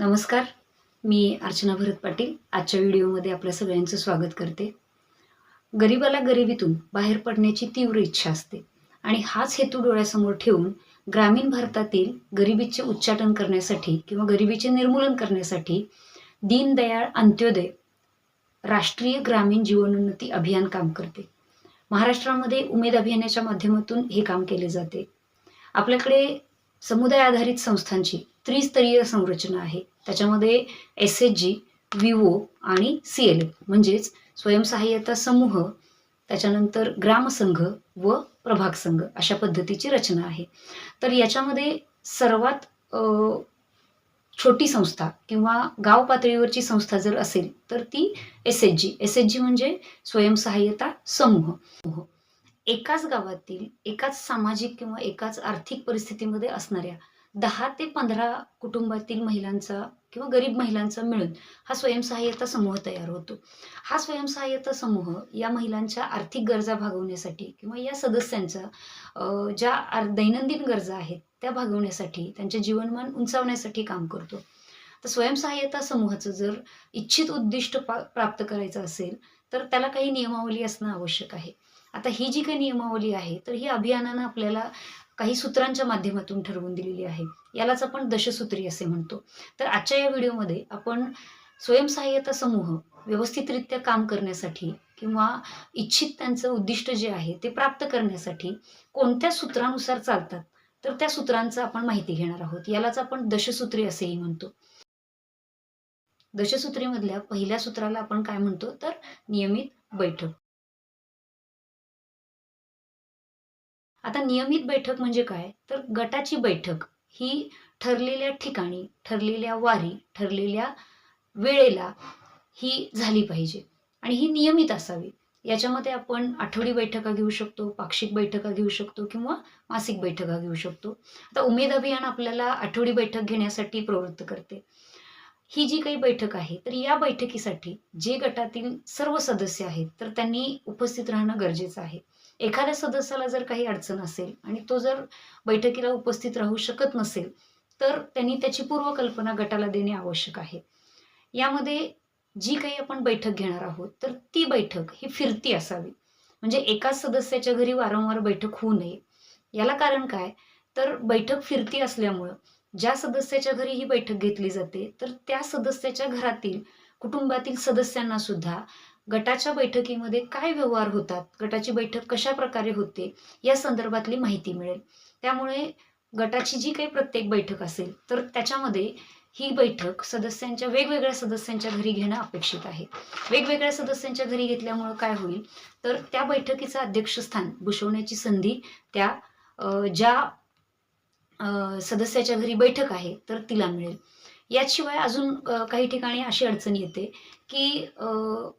नमस्कार मी अर्चना भरत पाटील. आजच्या व्हिडिओमध्ये आपल्या सगळ्यांचं स्वागत करते. गरिबाला गरिबीतून बाहेर पडण्याची तीव्र इच्छा असते आणि हाच हेतू डोळ्यासमोर ठेवून ग्रामीण भारतातील गरिबीचे उच्चाटन करण्यासाठी किंवा गरिबीचे निर्मूलन करण्यासाठी दीनदयाळ अंत्योदय राष्ट्रीय ग्रामीण जीवनोन्नती अभियान काम करते. महाराष्ट्रामध्ये उमेद अभियानाच्या माध्यमातून हे काम केले जाते. आपल्याकडे समुदाय आधारित संस्थांची त्रिस्तरीय संरचना आहे. त्याच्यामध्ये S H G V O आणि सी एल एफ म्हणजेच स्वयंसहाय्यता समूह त्याच्यानंतर ग्रामसंघ व प्रभाग संघ अशा पद्धतीची रचना आहे. तर याच्यामध्ये सर्वात छोटी संस्था किंवा गाव पातळीवरची संस्था जर असेल तर ती S H G S H G म्हणजे स्वयंसहाय्यता समूह. एकाच गावातील एकाच सामाजिक किंवा एकाच आर्थिक परिस्थितीमध्ये असणाऱ्या दहा ते पंधरा कुटुंबातील महिलांचा किंवा गरीब महिलांचा मिळून हा स्वयंसहाय्यता समूह तयार होतो. हा स्वयंसहाय्यता समूह या महिलांच्या आर्थिक गरजा भागवण्यासाठी किंवा या सदस्यांच्या ज्या दैनंदिन गरजा आहेत त्या भागवण्यासाठी त्यांचे जीवनमान उंचावण्यासाठी काम करतो. तर स्वयंसहाय्यता समूहाचं जर इच्छित उद्दिष्ट पा प्राप्त करायचं असेल तर त्याला काही नियमावली असणं आवश्यक आहे. आता ही जी काही नियमावली आहे तर ही अभियानानं आपल्याला काही सूत्रांच्या माध्यमातून ठरवून दिलेली आहे. यालाच आपण दशसूत्री असे म्हणतो. तर आजच्या या व्हिडिओमध्ये आपण स्वयंसहाय्यता समूह व्यवस्थितरित्या काम करण्यासाठी किंवा इच्छित त्यांचं उद्दिष्ट जे आहे ते प्राप्त करण्यासाठी कोणत्या सूत्रानुसार चालतात तर त्या सूत्रांचं आपण माहिती घेणार आहोत. यालाच आपण दशसूत्री असेही म्हणतो. दशसूत्रीमधल्या पहिल्या सूत्राला आपण काय म्हणतो? तर नियमित बैठक. आता नियमित बैठक म्हणजे काय? तर गटाची बैठक ही ठरलेल्या ठिकाणी ठरलेल्या वारी ठरलेल्या वेळेला ही झाली पाहिजे. आणि ही नियमित असावी. याच्यामध्ये आपण आठवडी बैठका घेऊ शकतो पाक्षिक बैठका घेऊ शकतो किंवा मासिक बैठका घेऊ शकतो. आता उमेद अभियान आपल्याला आठवडी बैठक घेण्यासाठी प्रवृत्त करते. ही जी काही बैठक आहे तर या बैठकीसाठी जे गटातील सर्व सदस्य आहेत तर त्यांनी उपस्थित राहणं गरजेचं आहे. एखाद्या सदस्याला जर काही अडचण असेल आणि तो जर बैठकीला उपस्थित राहू शकत नसेल तर त्यांनी त्याची पूर्वकल्पना गटाला देणे आवश्यक आहे. यामध्ये जी काही आपण बैठक घेणार आहोत तर ती बैठक ही फिरती असावी. म्हणजे एकाच सदस्याच्या घरी वारंवार बैठक होऊ नये. याला कारण काय? तर बैठक फिरती असल्यामुळं ज्या सदस्याच्या घरी ही बैठक घेतली जाते तर त्या सदस्याच्या घरातील कुटुंबातील सदस्यांना सुद्धा गटाच्या बैठकीमध्ये काय व्यवहार होतात? गटाची बैठक कशा प्रकारे होते? या संदर्भातली माहिती मिळेल. त्यामुळे गटाची जी काही प्रत्येक बैठक असेल तर त्याच्यामध्ये ही बैठक सदस्यांच्या वेगवेगळ्या सदस्यांच्या घरी घेणं अपेक्षित आहे. वेगवेगळ्या सदस्यांच्या घरी घेतल्यामुळं काय होईल? तर त्या बैठकीचं अध्यक्षस्थान भूषवण्याची संधी त्या ज्या सदस्याच्या घरी बैठक आहे तर तिला मिळेल. याशिवाय अजून काही ठिकाणी अशी अडचण येते की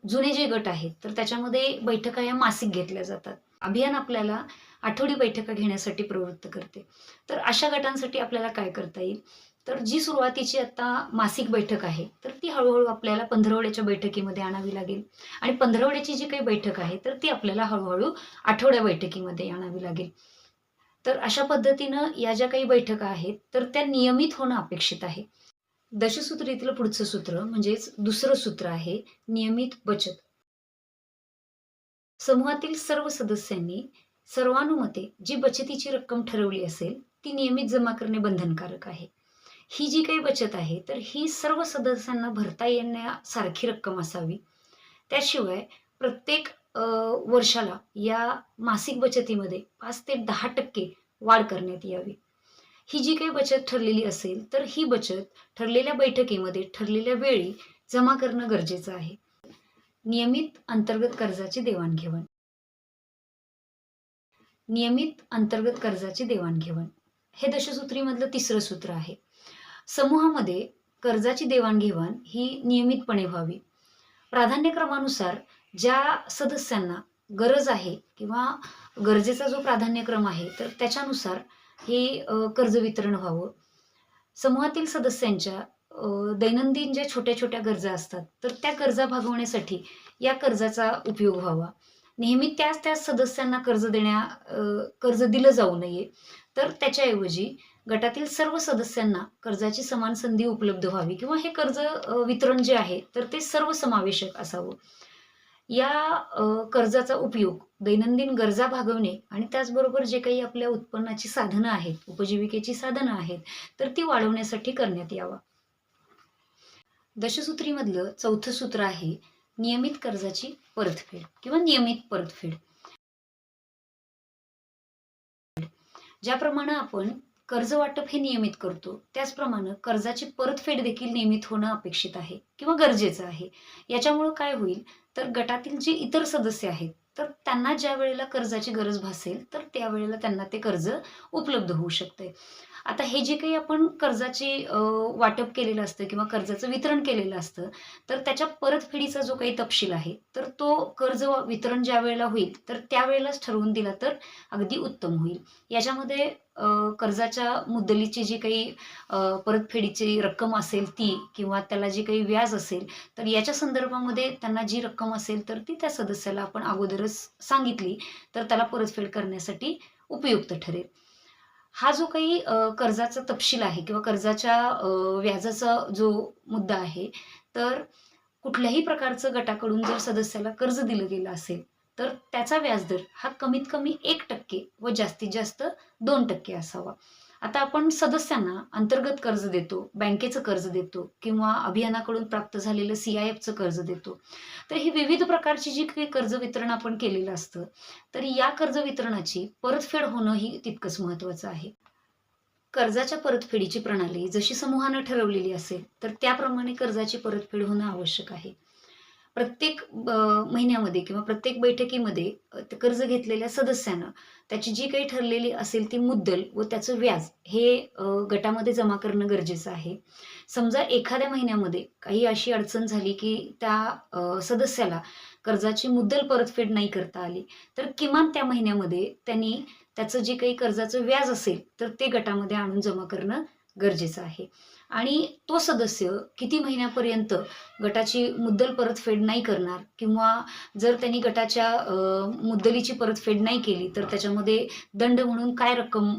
जुने जे गट आहेत तर त्याच्यामध्ये बैठका या मासिक घेतल्या जातात. अभियान आपल्याला आठवडी बैठका घेण्यासाठी प्रवृत्त करते. तर अशा गटांसाठी आपल्याला काय करता येईल? तर जी सुरुवातीची आता मासिक बैठक आहे तर ती हळूहळू आपल्याला पंधरवड्याच्या बैठकीमध्ये आणावी लागेल. आणि पंधरवड्याची जी काही बैठक आहे तर ती आपल्याला हळूहळू आठवड्या बैठकीमध्ये आणावी लागेल. तर अशा पद्धतीनं या ज्या काही बैठका आहेत तर त्या नियमित होणं अपेक्षित आहे. दशसूत्रीतलं पुढचं सूत्र म्हणजेच दुसरं सूत्र आहे नियमित बचत. समूहातील सर्व सदस्यांनी सर्वानुमते जी बचतीची रक्कम ठरवली असेल ती नियमित जमा करणे बंधनकारक आहे. ही जी काही बचत आहे तर ही सर्व सदस्यांना भरता येण्यासारखी रक्कम असावी. त्याशिवाय प्रत्येक वर्षाला या मासिक बचतीमध्ये पाच ते दहा टक्के वाढ करण्यात यावी. ही जी काही बचत ठरलेली असेल तर ही बचत ठरलेल्या बैठकीमध्ये ठरलेल्या वेळी जमा करणं गरजेचं आहे. नियमित अंतर्गत कर्जाची देवाणघेवाण. नियमित अंतर्गत कर्जाची देवाणघेवाण. हे दशसूत्रीमधलं तिसरं सूत्र आहे. समूहामध्ये कर्जाची देवाणघेवाण ही नियमितपणे व्हावी. प्राधान्यक्रमानुसार ज्या सदस्यांना गरज आहे किंवा गरजेचा जो प्राधान्यक्रम आहे तर त्याच्यानुसार हे कर्ज वितरण व्हावं. समूहातील सदस्यांच्या दैनंदिन ज्या छोट्या छोट्या गरजा असतात तर त्या गरजा भागवण्यासाठी या कर्जाचा उपयोग व्हावा. नेहमी त्याच त्याच सदस्यांना कर्ज देण्या कर्ज दिलं जाऊ नये. तर त्याच्याऐवजी गटातील सर्व सदस्यांना कर्जाची समान संधी उपलब्ध व्हावी किंवा हे कर्ज वितरण जे आहे तर ते सर्वसमावेशक असावं. या कर्जाचा उपयोग दैनंदिन गरजा भागवणे आणि त्याचबरोबर जे काही आपल्या उत्पन्नाची साधनं आहेत उपजीविकेची साधनं आहेत तर ती वाढवण्यासाठी करण्यात यावा. दशसूत्रीमधलं चौथं सूत्र आहे नियमित कर्जाची परतफेड किंवा नियमित परतफेड. ज्याप्रमाणे आपण कर्ज वाटप हे नियमित करतो. त्याचप्रमाणे कर्जाची परतफेड देखील नियमित होणं अपेक्षित आहे किंवा गरजेचं आहे. याच्यामुळं काय होईल? तर गटातील जे इतर सदस्य आहेत तर त्यांना ज्या वेळेला कर्जाची गरज भासेल तर त्यावेळेला त्यांना ते कर्ज उपलब्ध होऊ शकते आता हे जे काही आपण कर्जाची वाटप केलेलं असतं किंवा कर्जाचं वितरण केलेलं असतं तर त्याच्या परतफेडीचा जो काही तपशील आहे तर तो कर्ज वितरण ज्या वेळेला होईल तर त्यावेळेलाच ठरवून दिला तर अगदी उत्तम होईल. याच्यामध्ये कर्जाच्या मुद्दलीची जी काही परतफेडीची रक्कम असेल ती किंवा त्याला जी काही व्याज असेल तर याच्या संदर्भामध्ये त्यांना जी रक्कम असेल तर ती त्या सदस्याला आपण अगोदरच सांगितली तर त्याला परतफेड करण्यासाठी उपयुक्त ठरेल. हा जो काही कर्जाचा तपशील आहे किंवा कर्जाच्या व्याजाचा जो मुद्दा आहे तर कुठल्याही प्रकारचं गटाकडून जर सदस्याला कर्ज दिलं गेलं असेल तर त्याचा व्याजदर हा कमीत कमी एक टक्के व जास्तीत जास्त दोन टक्के असावा. आता आपण सदस्यांना अंतर्गत कर्ज देतो बँकेचं कर्ज देतो किंवा अभियानाकडून प्राप्त झालेलं सी आय एफचं कर्ज देतो. तर ही विविध प्रकारची जी काही कर्ज वितरण आपण केलेलं असतं तर या कर्ज वितरणाची परतफेड होणं ही तितकंच महत्वाचं आहे. कर्जाच्या परतफेडीची प्रणाली जशी समूहानं ठरवलेली असेल तर त्याप्रमाणे कर्जाची परतफेड होणं आवश्यक आहे. प्रत्येक महिन्यामध्ये किंवा प्रत्येक बैठकीमध्ये कर्ज घेतलेल्या सदस्यानं त्याची जी काही ठरलेली असेल ती मुद्दल व त्याचं व्याज हे गटामध्ये जमा करणं गरजेचं आहे. समजा एखाद्या महिन्यामध्ये काही अशी अडचण झाली की त्या सदस्याला कर्जाची मुद्दल परतफेड नाही करता आली तर किमान त्या महिन्यामध्ये त्यांनी त्याचं जे काही कर्जाचं व्याज असेल तर ते गटामध्ये आणून जमा करणं गरजेचं आहे. आणि तो सदस्य किती महिन्यापर्यंत गटाची मुद्दल परतफेड नाही करणार किंवा जर त्यांनी गटाच्या मुद्दलीची परतफेड नाही केली तर त्याच्यामध्ये दंड म्हणून काय रक्कम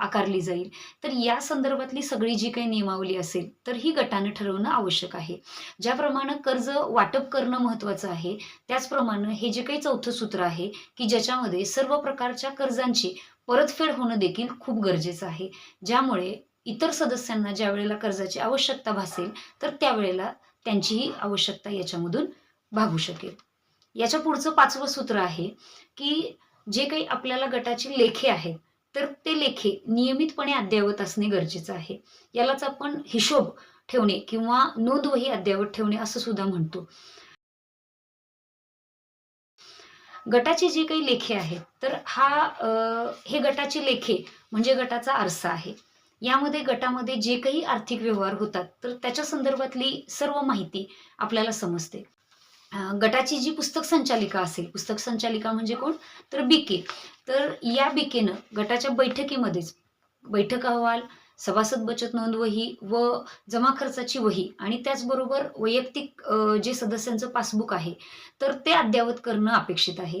आकारली जाईल? तर या संदर्भातली सगळी जी काही नियमावली असेल तर ही गटानं ठरवणं आवश्यक आहे. ज्याप्रमाणे कर्ज वाटप करणं महत्त्वाचं आहे त्याचप्रमाणे हे जे काही चौथं सूत्र आहे की ज्याच्यामध्ये सर्व प्रकारच्या कर्जांची परतफेड होणं देखील खूप गरजेचं आहे. ज्यामुळे इतर सदस्यांना ज्या वेळेला कर्जाची आवश्यकता भासेल तर त्यावेळेला त्यांचीही आवश्यकता याच्यामधून भागू शकेल. याच्या पुढचं पाचवं सूत्र आहे की जे काही आपल्याला गटाची लेखे आहेत तर ते लेखे नियमितपणे अद्ययावत असणे गरजेचं आहे. यालाच आपण हिशोब ठेवणे किंवा नोंदवही अद्ययावत ठेवणे असं सुद्धा म्हणतो. गटाची जी काही लेखे आहेत तर हा हे गटाची लेखे म्हणजे गटाचा आरसा आहे. यामध्ये गटामध्ये जे काही आर्थिक व्यवहार होतात तर त्याच्या संदर्भातली सर्व माहिती आपल्याला समजते. गटाची जी पुस्तक संचालिका असेल पुस्तक संचालिका म्हणजे कोण? तर बीके तर या बीकेनं गटाच्या बैठकीमध्येच बैठक अहवाल सभासद बचत नोंद वही व जमा खर्चाची वही आणि त्याचबरोबर वैयक्तिक जे सदस्यांचं पासबुक आहे तर ते अद्ययावत करणं अपेक्षित आहे.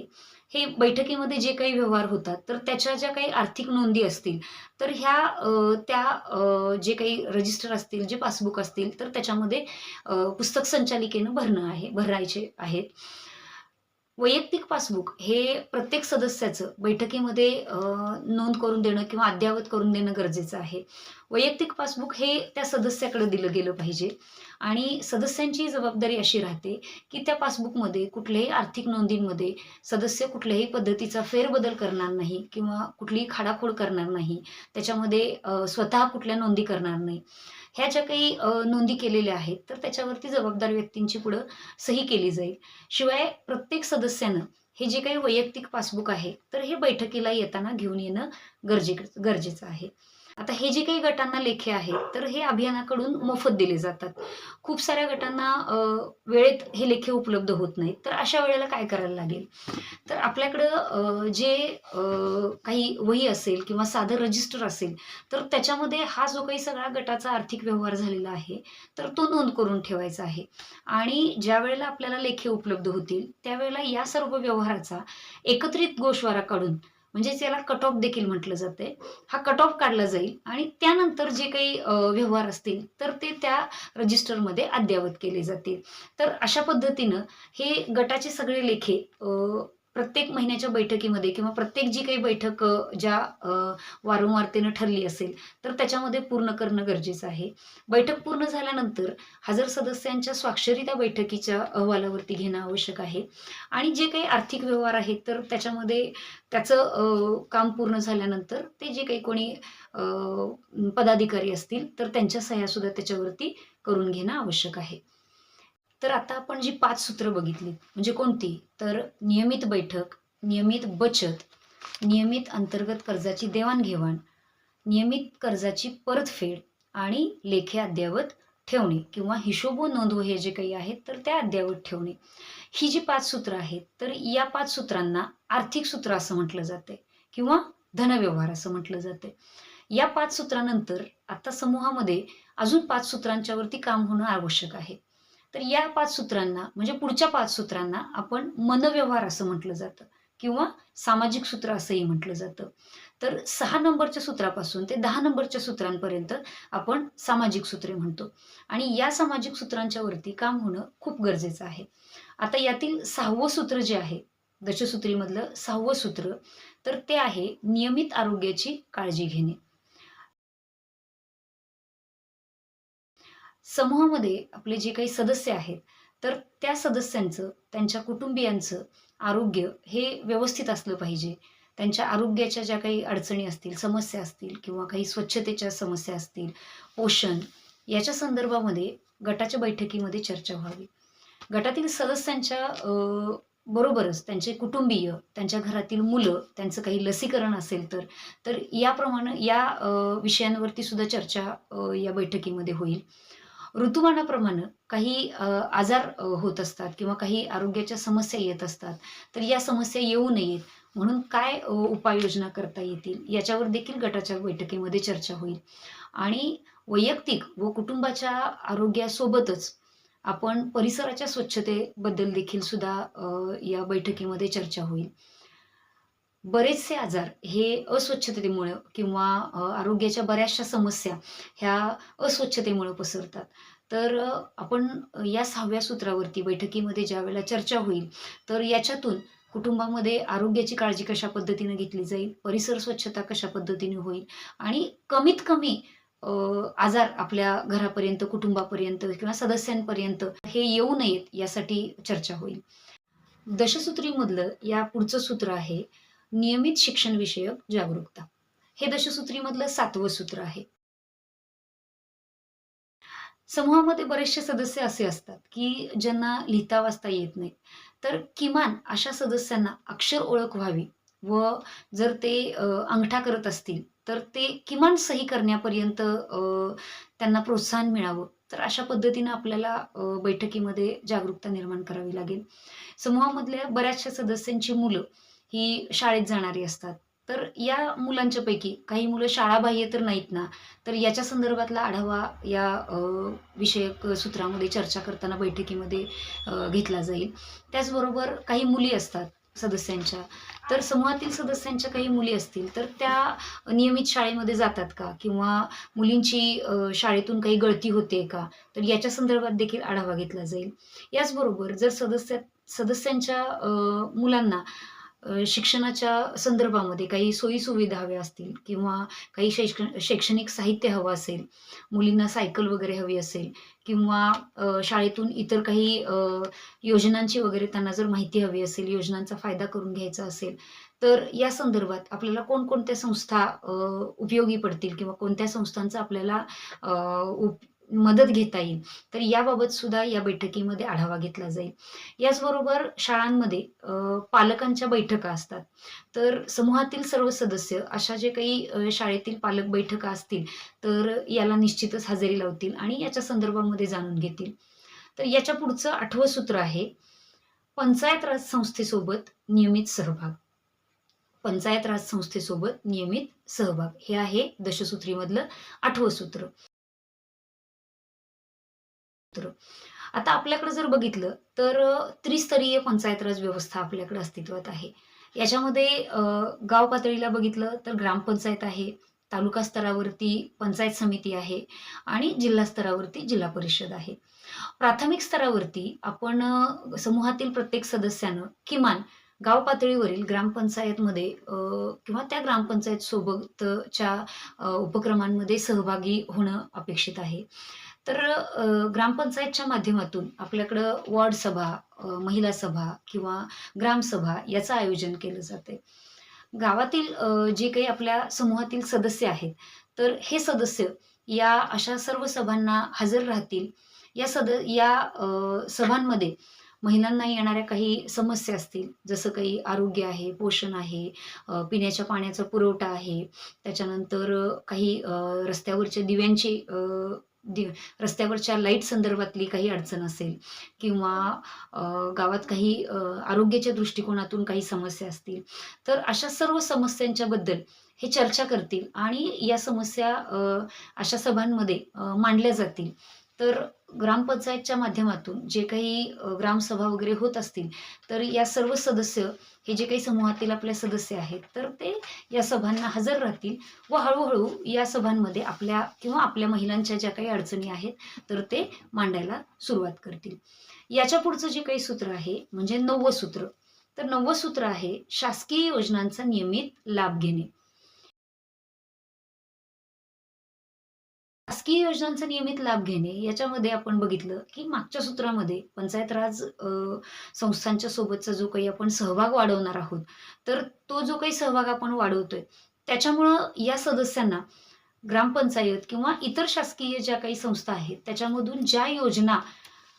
हे बैठकीमध्ये जे काही व्यवहार होतात तर त्याच्या ज्या काही आर्थिक नोंदी असतील तर ह्या त्या जे काही रजिस्टर असतील जे पासबुक असतील तर त्याच्यामध्ये पुस्तक संचालिकेनं भरणं आहे भरायचे आहेत. वैयक्तिक पासबुक हे प्रत्येक सदस्याचं बैठकीमध्ये नोंद करून देणं किंवा अद्ययावत करून देणं गरजेचं आहे. वैयक्तिक पासबुक हे त्या सदस्याकडे दिलं गेलं पाहिजे. आणि सदस्यांची जबाबदारी अशी राहते की त्या पासबुकमध्ये कुठल्याही आर्थिक नोंदींमध्ये सदस्य कुठल्याही पद्धतीचा फेरबदल करणार नाही किंवा कुठलीही खाडाखोड करणार नाही. त्याच्यामध्ये स्वतः कुठल्या नोंदी करणार नाही. ह्या ज्या काही नोंदी केलेल्या आहेत तर त्याच्यावरती जबाबदार व्यक्तींची पुढं सही केली जाईल. शिवाय प्रत्येक सदस्यानं हे जे काही वैयक्तिक पासबुक आहे तर हे बैठकीला येताना घेऊन येणं गरजे गरजेचं आहे. आता हे जे काही गटांना लेखे आहेत तर हे अभियानाकडून मोफत दिले जातात. खूप साऱ्या गटांना वेळेत हे लेखे उपलब्ध होत नाहीत. तर अशा वेळेला काय करायला लागेल? तर आपल्याकडं जे काही वही असेल किंवा साधं रजिस्टर असेल तर त्याच्यामध्ये हा जो काही सगळा गटाचा आर्थिक व्यवहार झालेला आहे तर तो नोंद करून ठेवायचा आहे. आणि ज्या वेळेला आपल्याला लेखे उपलब्ध होतील त्यावेळेला या सर्व व्यवहाराचा एकत्रित गोषवारा काढून म्हणजेच याला कट ऑफ देखील म्हटलं जाते हा कट ऑफ काढला जाईल आणि त्यानंतर जे काही व्यवहार असतील तर ते त्या रजिस्टरमध्ये अद्ययावत केले जातील. तर अशा पद्धतीनं हे गटाचे सगळे लेखे प्रत्येक महिन्याच्या बैठकीमध्ये किंवा प्रत्येक जी काही बैठक ज्या वारंवारतेनं ठरली असेल तर त्याच्यामध्ये पूर्ण करणं गरजेचं आहे. बैठक पूर्ण झाल्यानंतर हजर सदस्यांच्या स्वाक्षरी त्या बैठकीच्या अहवालावरती घेणं आवश्यक आहे. आणि जे काही आर्थिक व्यवहार आहेत तर त्याच्यामध्ये त्याचं काम पूर्ण झाल्यानंतर ते जे काही कोणी पदाधिकारी असतील तर त्यांच्या सह्यासुद्धा त्याच्यावरती करून घेणं आवश्यक आहे. तर आता आपण जी पाच सूत्र बघितली म्हणजे कोणती? तर नियमित बैठक नियमित बचत नियमित अंतर्गत कर्जाची देवाणघेवाण नियमित कर्जाची परतफेड आणि लेखे अद्ययावत ठेवणे किंवा हिशोबो नोंदव हे जे काही आहेत तर त्या अद्ययावत ठेवणे. ही जी पाच सूत्र आहेत तर या पाच सूत्रांना आर्थिक सूत्र असं म्हटलं जाते किंवा धनव्यवहार असं म्हटलं जाते. या पाच सूत्रानंतर आता समूहामध्ये अजून पाच सूत्रांच्यावरती काम होणं आवश्यक आहे. तर या पाच सूत्रांना म्हणजे पुढच्या पाच सूत्रांना आपण मनव्यवहार असं म्हटलं जातं किंवा सामाजिक सूत्र असंही म्हटलं जातं. तर सहा नंबरच्या सूत्रापासून ते दहा नंबरच्या सूत्रांपर्यंत आपण सामाजिक सूत्रे म्हणतो. आणि या सामाजिक सूत्रांच्या वरती काम होणं खूप गरजेचं आहे. आता यातील सहावं सूत्र जे आहे दशसूत्रीमधलं सहावं सूत्र तर ते आहे नियमित आरोग्याची काळजी घेणे. समूहामध्ये आपले जे काही सदस्य आहेत तर त्या सदस्यांचं त्यांच्या कुटुंबियांचं आरोग्य हे व्यवस्थित असलं पाहिजे. त्यांच्या आरोग्याच्या ज्या काही अडचणी असतील समस्या असतील किंवा काही स्वच्छतेच्या समस्या असतील पोषण याच्या संदर्भामध्ये गटाच्या बैठकीमध्ये चर्चा व्हावी. गटातील सदस्यांच्या बरोबरच त्यांचे कुटुंबीय त्यांच्या घरातील मुलं त्यांचं काही लसीकरण असेल तर तर याप्रमाणे या विषयांवरती सुद्धा चर्चा या बैठकीमध्ये होईल. ऋतुमानाप्रमाणे काही आजार होत असतात किंवा काही आरोग्याच्या समस्या येत असतात तर या समस्या येऊ नयेत म्हणून काय उपाययोजना करता येतील याच्यावर देखील गटाच्या बैठकीमध्ये चर्चा होईल. आणि वैयक्तिक व कुटुंबाच्या आरोग्यासोबतच आपण परिसराच्या स्वच्छतेबद्दल देखील सुद्धा या बैठकीमध्ये चर्चा होईल. बरेचसे आजार हे अस्वच्छतेमुळं किंवा आरोग्याच्या बऱ्याचशा समस्या ह्या अस्वच्छतेमुळं पसरतात. तर आपण या सहाव्या सूत्रावरती बैठकीमध्ये ज्या वेळेला चर्चा होईल तर याच्यातून कुटुंबामध्ये आरोग्याची काळजी कशा पद्धतीने घेतली जाईल परिसर स्वच्छता कशा पद्धतीने होईल आणि कमीत कमी आजार आपल्या घरापर्यंत कुटुंबापर्यंत किंवा सदस्यांपर्यंत हे येऊ नयेत यासाठी चर्चा होईल. दशसूत्रीमधलं या पुढचं सूत्र आहे नियमित शिक्षण विषयक जागरूकता. हे दशसूत्रीमधलं सातवं सूत्र आहे. समूहामध्ये बरेचसे सदस्य असे असतात की ज्यांना लिहिता वाचता येत नाही. तर किमान अशा सदस्यांना अक्षर ओळख व्हावी व जर ते अंगठा करत असतील तर ते किमान सही करण्यापर्यंत त्यांना प्रोत्साहन मिळावं. तर अशा पद्धतीनं आपल्याला बैठकीमध्ये जागरूकता निर्माण करावी लागेल. समूहामधल्या बऱ्याचशा सदस्यांची मुलं ही शाळेत जाणारी असतात. तर या मुलांच्या पैकी काही मुलं शाळाबाह्य तर नाहीत ना तर याच्या संदर्भातला आढावा या विषयक सूत्रामध्ये चर्चा करताना बैठकीमध्ये घेतला जाईल. त्याचबरोबर काही मुली असतात सदस्यांच्या. तर समूहातील सदस्यांच्या काही मुली असतील तर त्या नियमित शाळेमध्ये जातात का? किंवा मुलींची शाळेतून काही गळती होते का? तर याच्या संदर्भात देखील आढावा घेतला जाईल. याचबरोबर जर सदस्य सदस्यांच्या मुलांना शिक्षणाच्या संदर्भामध्ये काही सोयीसुविधा हव्या असतील किंवा काही शैक्ष शैक्षणिक साहित्य हवं असेल मुलींना सायकल वगैरे हवी असेल किंवा शाळेतून इतर काही योजनांची वगैरे त्यांना जर माहिती हवी असेल योजनांचा फायदा करून घ्यायचा असेल तर या संदर्भात आपल्याला कोणकोणत्या संस्था उपयोगी पडतील किंवा कोणत्या संस्थांचा आपल्याला उप मदत घेता येईल. तर याबाबत सुद्धा या बैठकीमध्ये आढावा घेतला जाईल. याचबरोबर शाळांमध्ये पालकांच्या बैठका असतात. तर समूहातील सर्व सदस्य अशा जे काही शाळेतील पालक बैठका असतील तर याला निश्चितच हजेरी लावतील आणि याच्या संदर्भामध्ये जाणून घेतील. तर याच्या पुढचं आठवं सूत्र आहे पंचायत राज संस्थेसोबत नियमित सहभाग. पंचायत राज संस्थेसोबत नियमित सहभाग. हे आहे दशसूत्रीमधलं आठवं सूत्र. आता आपल्याकडे जर बघितलं तर त्रिस्तरीय पंचायत राज व्यवस्था आपल्याकडे अस्तित्वात आहे. याच्यामध्ये गाव पातळीला बघितलं तर ग्रामपंचायत आहे तालुका स्तरावरती पंचायत समिती आहे आणि जिल्हा स्तरावरती जिल्हा परिषद आहे. प्राथमिक स्तरावरती आपण समूहातील प्रत्येक सदस्यानं किमान गाव पातळीवरील ग्रामपंचायतमध्ये किंवा त्या ग्रामपंचायत सोबतच्या उपक्रमांमध्ये सहभागी होणं अपेक्षित आहे. तर ग्रामपंचायतच्या माध्यमातून आपल्याकडं वॉर्ड सभा महिला सभा किंवा ग्रामसभा याचं आयोजन केलं जाते गावातील जे काही आपल्या समूहातील सदस्य आहेत तर हे सदस्य या अशा सर्व सभांना हजर राहतील. या सद या सभांमध्ये महिलांना येणाऱ्या काही समस्या असतील जसं काही आरोग्य आहे पोषण आहे पिण्याच्या पाण्याचा पुरवठा आहे त्याच्यानंतर काही रस्त्यावरच्या दिव्यांची दि रस्त्यावरच्या लाइट संदर्भातली काही अडचण असेल किंवा गावात काही आरोग्याच्या दृष्टिकोनातून काही समस्या असतील तर अशा सर्व समस्यांच्याबद्दल हे चर्चा करतील आणि या समस्या अशा सभांमध्ये मांडल्या जातील. तर ग्रामपंचायतच्या माध्यमातून जे काही ग्रामसभा वगैरे होत असतील तर या सर्व सदस्य हे जे काही समूहातील आपले सदस्य आहेत तर ते या सभांना हजर राहतील व हळूहळू या सभांमध्ये आपल्या किंवा आपल्या महिलांच्या ज्या काही अडचणी आहेत तर ते मांडायला सुरुवात करतील. याच्या पुढचं जे काही सूत्र आहे म्हणजे नववं सूत्र. तर नववं सूत्र आहे शासकीय योजनांचा नियमित लाभ घेणे. शासकीय योजनांचा नियमित लाभ घेणे याच्यामध्ये आपण बघितलं की मागच्या सूत्रामध्ये पंचायत राज संस्थांच्या सोबतचा जो काही आपण सहभाग वाढवणार आहोत तर तो जो काही सहभाग आपण वाढवतोय त्याच्यामुळं या सदस्यांना ग्रामपंचायत किंवा इतर शासकीय ज्या काही संस्था आहेत त्याच्यामधून ज्या योजना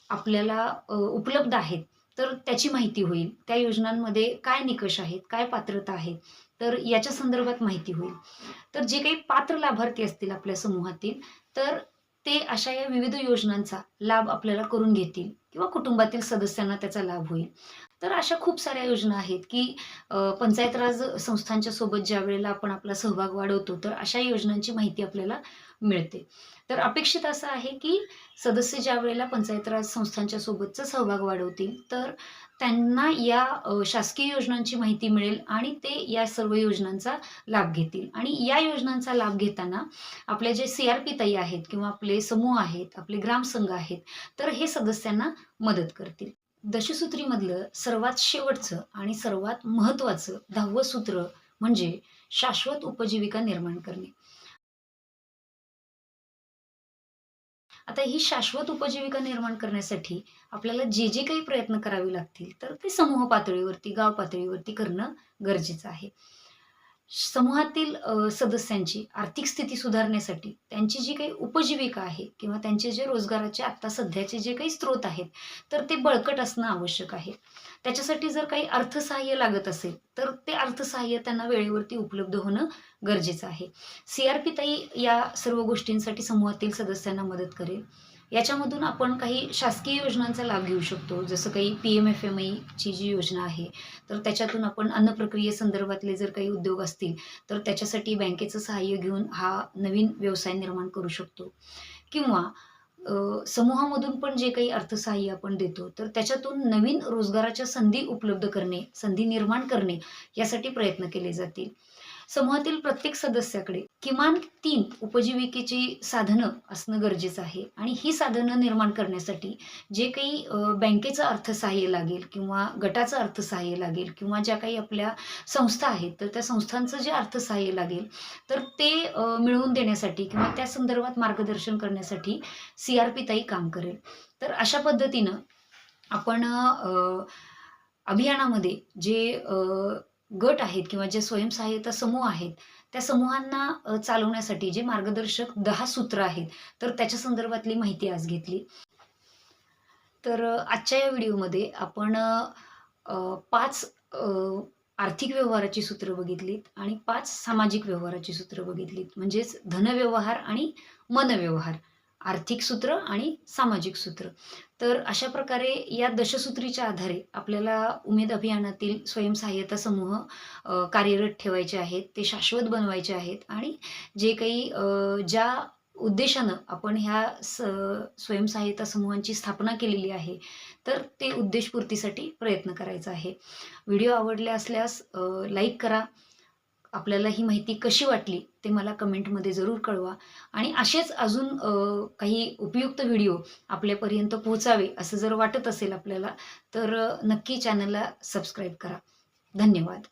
आपल्याला उपलब्ध आहेत तर त्याची माहिती होईल. त्या योजनांमध्ये काय निकष आहेत काय पात्रता आहे तर याच्या संदर्भात माहिती होईल. तर जे काही पात्र लाभार्थी असतील आपल्या समूहातील तर ते अशा या विविध योजनांचा लाभ आपल्याला करून घेतील किंवा कुटुंबातील सदस्यांना त्याचा लाभ होईल. तर अशा खूप साऱ्या योजना आहेत की पंचायत राज संस्थांच्या सोबत ज्या वेळेला आपण आपला सहभाग वाढवतो तर अशा योजनांची माहिती आपल्याला मिळते. तर अपेक्षित असं आहे की सदस्य ज्या वेळेला पंचायत राज संस्थांच्या सोबतचा सहभाग वाढवतील तर त्यांना या शासकीय योजनांची माहिती मिळेल आणि ते या सर्व योजनांचा लाभ घेतील. आणि या योजनांचा लाभ घेताना आपले जे सी आर पी ताई आहेत किंवा आपले समूह आहेत आपले ग्रामसंघ आहेत तर हे सदस्यांना मदत करतील. दशसूत्रीमधलं सर्वात शेवटचं आणि सर्वात महत्त्वाचं दहावं सूत्र म्हणजे शाश्वत उपजीविका निर्माण करणे. आता ही शाश्वत उपजीविका निर्माण करण्यासाठी आपल्याला जे जे काही प्रयत्न करावे लागतील तर ते समूह पातळीवरती गाव पातळीवरती करणं गरजेचं आहे. समूहातील सदस्यांची आर्थिक स्थिती सुधारण्यासाठी त्यांची जी काही उपजीविका आहे किंवा त्यांचे जे रोजगाराचे आत्ता सध्याचे जे काही स्रोत आहेत तर ते बळकट असणं आवश्यक आहे. त्याच्यासाठी जर काही अर्थसहाय्य लागत असेल तर ते अर्थसहाय्य त्यांना वेळेवरती उपलब्ध होणं गरजेचं आहे. सी आर पी ताई या सर्व गोष्टींसाठी समूहातील सदस्यांना मदत करेल. याच्यामधून आपण काही शासकीय योजनांचा लाभ घेऊ शकतो. जसं काही पी एम एफ एम ची जी योजना आहे तर त्याच्यातून आपण अन्न प्रक्रियेसंदर्भातले जर काही उद्योग असतील तर त्याच्यासाठी बँकेचं सहाय्य घेऊन हा नवीन व्यवसाय निर्माण करू शकतो. किंवा समूहामधून पण जे काही अर्थसहाय्य आपण देतो तर त्याच्यातून नवीन रोजगाराच्या संधी उपलब्ध करणे संधी निर्माण करणे यासाठी प्रयत्न केले जातील. समूहातील प्रत्येक सदस्याकडे किमान तीन उपजीविकेची साधनं असणं गरजेचं आहे. आणि ही साधनं निर्माण करण्यासाठी जे काही बँकेचं अर्थसहाय्य लागेल किंवा गटाचं अर्थसहाय्य लागेल किंवा ज्या काही आपल्या संस्था आहेत तर त्या संस्थांचं जे अर्थसहाय्य लागेल तर ते मिळवून देण्यासाठी किंवा त्या संदर्भात मार्गदर्शन करण्यासाठी सी आर पी ताई काम करेल. तर अशा पद्धतीनं आपण अभियानामध्ये जे गट आहेत किंवा जे स्वयंसहाय्यता समूह आहेत त्या समूहांना चालवण्यासाठी जे मार्गदर्शक दहा सूत्र आहेत तर त्याच्या संदर्भातली माहिती आज घेतली. तर आजच्या या व्हिडिओमध्ये आपण पाच आर्थिक व्यवहाराची सूत्र बघितलीत आणि पाच सामाजिक व्यवहाराची सूत्र बघितलीत. म्हणजेच धनव्यवहार आणि मनव्यवहार. आर्थिक सूत्र आणि सामाजिक सूत्र. तर अशा प्रकारे या दशसूत्रीच्या आधारे आपल्याला उमेद अभियानातील स्वयंसहाय्यता समूह कार्यरत ठेवायचे आहेत ते शाश्वत बनवायचे आहेत आणि जे काही ज्या उद्देशानं आपण ह्या स स्वयंसहाय्यता समूहांची स्थापना केलेली आहे तर ते उद्देशपूर्तीसाठी प्रयत्न करायचा आहे. व्हिडिओ आवडले असल्यास लाईक करा आपल्याला ही माहिती कशी वाटली ते मला कमेंटमध्ये जरूर कळवा. आणि असेच अजून काही उपयुक्त व्हिडिओ आपल्यापर्यंत पोहोचावे असं जर वाटत असेल आपल्याला तर नक्की चॅनलला सबस्क्राईब करा. धन्यवाद.